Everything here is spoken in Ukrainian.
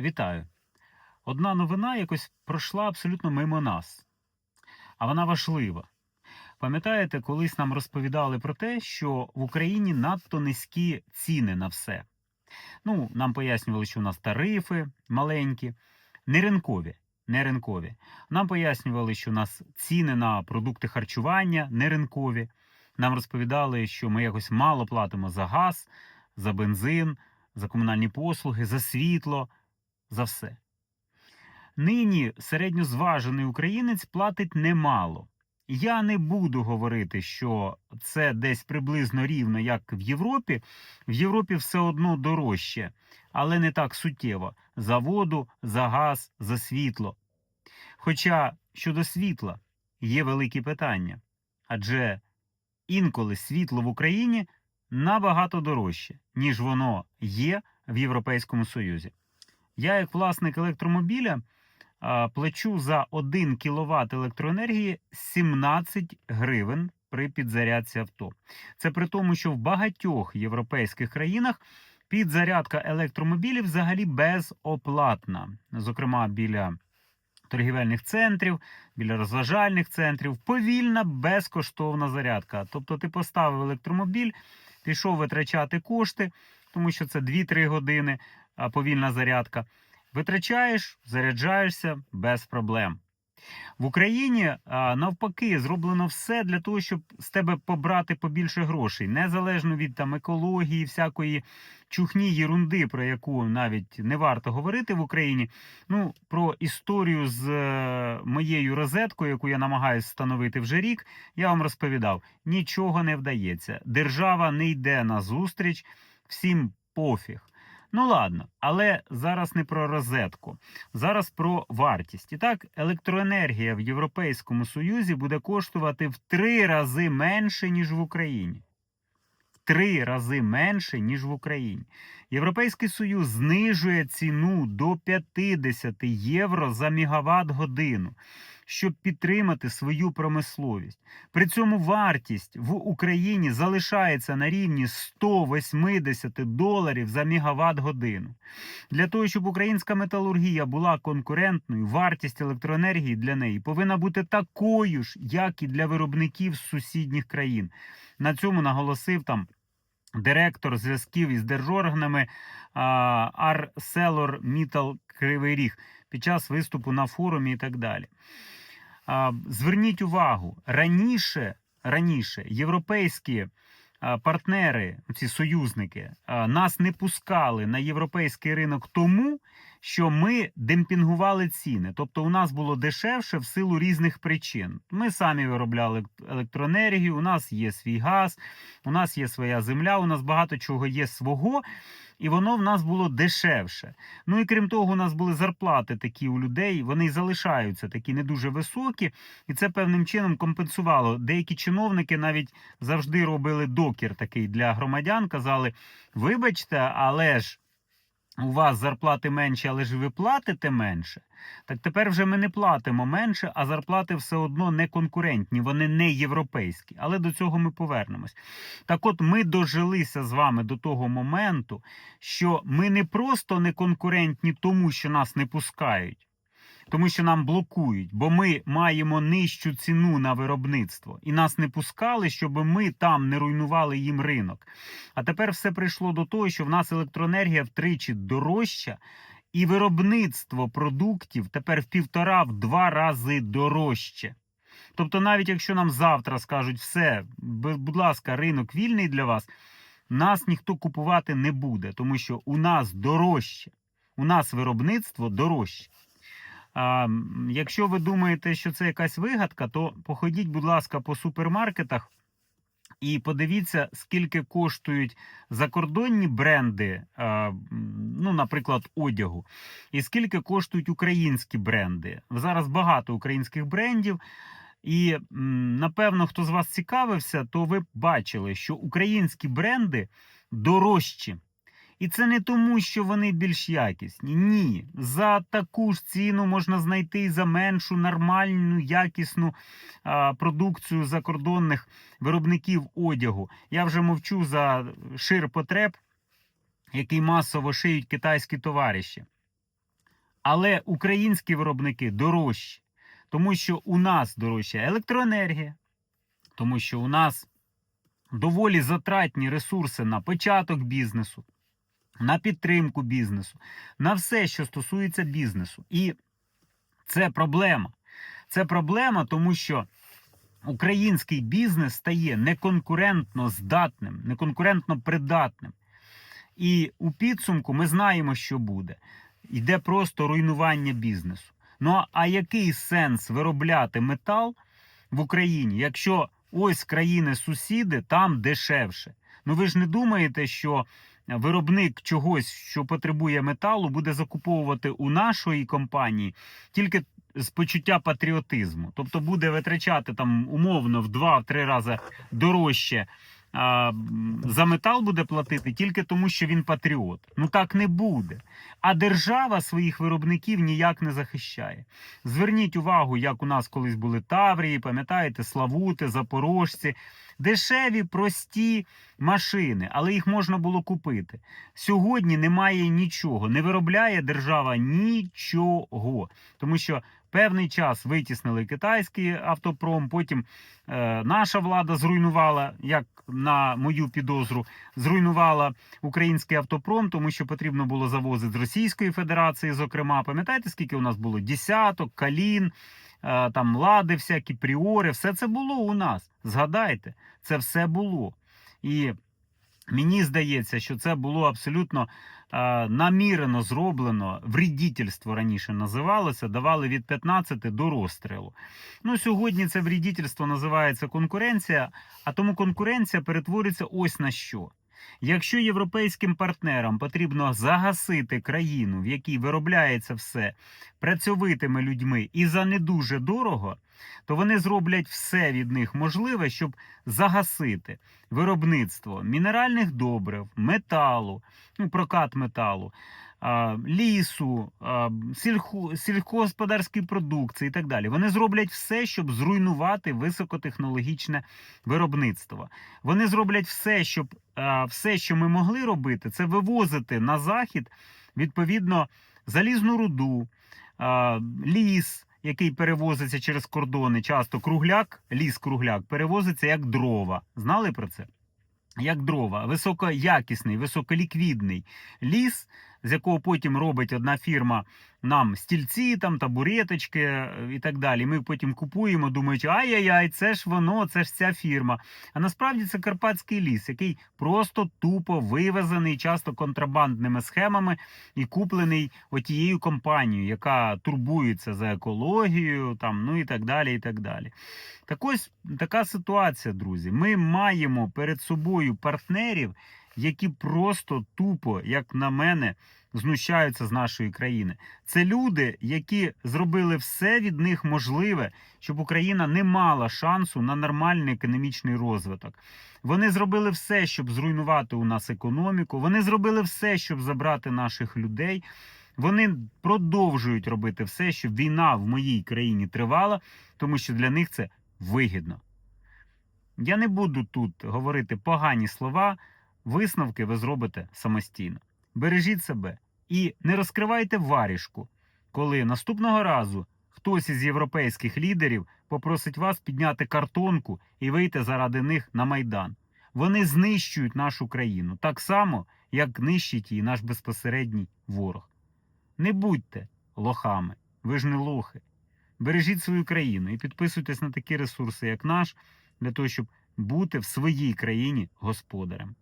Вітаю. Одна новина якось пройшла абсолютно мимо нас, а вона важлива. Пам'ятаєте, колись нам розповідали про те, що в Україні надто низькі ціни на все. Ну, нам пояснювали, що у нас тарифи маленькі, не ринкові. Не ринкові. Нам пояснювали, що у нас ціни на продукти харчування не ринкові. Нам розповідали, що ми якось мало платимо за газ, за бензин, за комунальні послуги, за світло, за все. Нині середньозважений українець платить немало. Я не буду говорити, що це десь приблизно рівно, як в Європі. В Європі все одно дорожче, але не так суттєво за воду, за газ, за світло. Хоча щодо світла є великі питання, адже інколи світло в Україні набагато дорожче, ніж воно є в Європейському Союзі. Я, як власник електромобіля, плачу за 1 кВт електроенергії 17 гривень при підзарядці авто. Це при тому, що в багатьох європейських країнах підзарядка електромобілів взагалі безоплатна. Зокрема, біля торгівельних центрів, біля розважальних центрів, повільна безкоштовна зарядка. Тобто ти поставив електромобіль, пішов витрачати кошти, тому що це 2-3 години повільна зарядка. Витрачаєш, заряджаєшся без проблем. В Україні навпаки зроблено все для того, щоб з тебе побрати побільше грошей, незалежно від там екології, всякої чухні єрунди, про яку навіть не варто говорити в Україні. Ну про історію з е, моєю розеткою, яку я намагаюся встановити вже рік, я вам розповідав. Нічого не вдається. Держава не йде на зустріч, всім пофіг. Ну ладно, але зараз не про розетку, зараз про вартість. І так, електроенергія в Європейському Союзі буде коштувати в три рази менше, ніж в Україні. В три рази менше, ніж в Україні. Європейський Союз знижує ціну до 50 євро за мегаватт годину, щоб підтримати свою промисловість. При цьому вартість в Україні залишається на рівні 180 доларів за мегаватт годину. Для того, щоб українська металургія була конкурентною, вартість електроенергії для неї повинна бути такою ж, як і для виробників з сусідніх країн. На цьому наголосив там. Директор зв'язків із держорганами Арселор Мітал Кривий Ріг під час виступу на форумі і так далі. Зверніть увагу, раніше, раніше європейські партнери, ці союзники, нас не пускали на європейський ринок тому, що ми демпінгували ціни. Тобто у нас було дешевше в силу різних причин. Ми самі виробляли електроенергію, у нас є свій газ, у нас є своя земля, у нас багато чого є свого. І воно в нас було дешевше. Ну і крім того, у нас були зарплати такі у людей, вони й залишаються такі не дуже високі, і це певним чином компенсувало. Деякі чиновники навіть завжди робили докір такий для громадян. Казали: вибачте, але ж у вас зарплати менші, але ж ви платите менше. Так тепер вже ми не платимо менше, а зарплати все одно не конкурентні, вони не європейські. Але до цього ми повернемось. Так от ми дожилися з вами до того моменту, що ми не просто не конкурентні тому, що нас не пускають. Тому що нам блокують, бо ми маємо нижчу ціну на виробництво, і нас не пускали, щоб ми там не руйнували їм ринок. А тепер все прийшло до того, що в нас електроенергія втричі дорожча, і виробництво продуктів тепер в півтора-два рази дорожче. Тобто, навіть якщо нам завтра скажуть, все, будь ласка, ринок вільний для вас, нас ніхто купувати не буде, тому що у нас дорожче, у нас виробництво дорожче. А, Якщо ви думаєте, що це якась вигадка, то походіть, будь ласка, по супермаркетах і подивіться, скільки коштують закордонні бренди, ну, наприклад, одягу, і скільки коштують українські бренди. Зараз багато українських брендів. І напевно, хто з вас цікавився, то ви бачили, що українські бренди дорожчі. І це не тому, що вони більш якісні. Ні. За таку ж ціну можна знайти і за меншу нормальну, якісну а, продукцію закордонних виробників одягу. Я вже мовчу за шир потреб, який масово шиють китайські товариші. Але українські виробники дорожчі, тому що у нас дорожча електроенергія, тому що у нас доволі затратні ресурси на початок бізнесу, на підтримку бізнесу, на все, що стосується бізнесу. І це проблема. Це проблема, тому що український бізнес стає неконкурентно здатним, неконкурентно придатним. І у підсумку ми знаємо, що буде. Йде просто руйнування бізнесу. Ну а який сенс виробляти метал в Україні, якщо ось країни-сусіди там дешевше? Ну ви ж не думаєте, що виробник чогось, що потребує металу, буде закуповувати у нашої компанії тільки з почуття патріотизму, тобто буде витрачати там умовно в два-три рази дорожче. А, За метал буде платити тільки тому, що він патріот. Ну так не буде. А держава своїх виробників ніяк не захищає. Зверніть увагу, як у нас колись були Таврії, пам'ятаєте, Славути, Запорожці. Дешеві, прості машини, але їх можна було купити. Сьогодні немає нічого, не виробляє держава нічого. Тому що певний час витіснили китайський автопром, потім е, наша влада зруйнувала, як на мою підозру, зруйнувала український автопром, тому що потрібно було завозити з Російської Федерації, зокрема. Пам'ятаєте, скільки у нас було? Десяток, калін, е, там лади, всякі пріори, все це було у нас. Згадайте, це все було. І мені здається, що це було абсолютно намірено зроблено, вредительство раніше називалося, давали від 15 до розстрілу. Ну, сьогодні це вредительство називається конкуренція, а тому конкуренція перетворюється ось на що. Якщо європейським партнерам потрібно загасити країну, в якій виробляється все працьовитими людьми і за не дуже дорого, то вони зроблять все від них можливе, щоб загасити виробництво мінеральних добрив, металу, ну, прокат металу, лісу, а, сільхо, продукції і так далі. Вони зроблять все, щоб зруйнувати високотехнологічне виробництво. Вони зроблять все, щоб все, що ми могли робити, це вивозити на захід відповідно залізну руду, ліс. Який перевозиться через кордони, часто кругляк, ліс-кругляк перевозиться як дрова. Знали про це? Як дрова, високоякісний, високоліквідний ліс, з якого потім робить одна фірма нам стільці, там табуреточки е, і так далі. Ми потім купуємо, думаючи, ай-яй-яй, це ж воно, це ж ця фірма. А насправді це карпатський ліс, який просто тупо вивезений, часто контрабандними схемами і куплений отією компанією, яка турбується за екологію, там, ну і так далі. і так далі. Так ось така ситуація, друзі. Ми маємо перед собою партнерів, які просто тупо, як на мене, знущаються з нашої країни. Це люди, які зробили все від них можливе, щоб Україна не мала шансу на нормальний економічний розвиток. Вони зробили все, щоб зруйнувати у нас економіку. Вони зробили все, щоб забрати наших людей. Вони продовжують робити все, щоб війна в моїй країні тривала, тому що для них це вигідно. Я не буду тут говорити погані слова, висновки ви зробите самостійно. Бережіть себе і не розкривайте варіжку, коли наступного разу хтось із європейських лідерів попросить вас підняти картонку і вийти заради них на майдан. Вони знищують нашу країну так само, як нищить її наш безпосередній ворог. Не будьте лохами, ви ж не лохи. Бережіть свою країну і підписуйтесь на такі ресурси, як наш, для того, щоб бути в своїй країні господарем.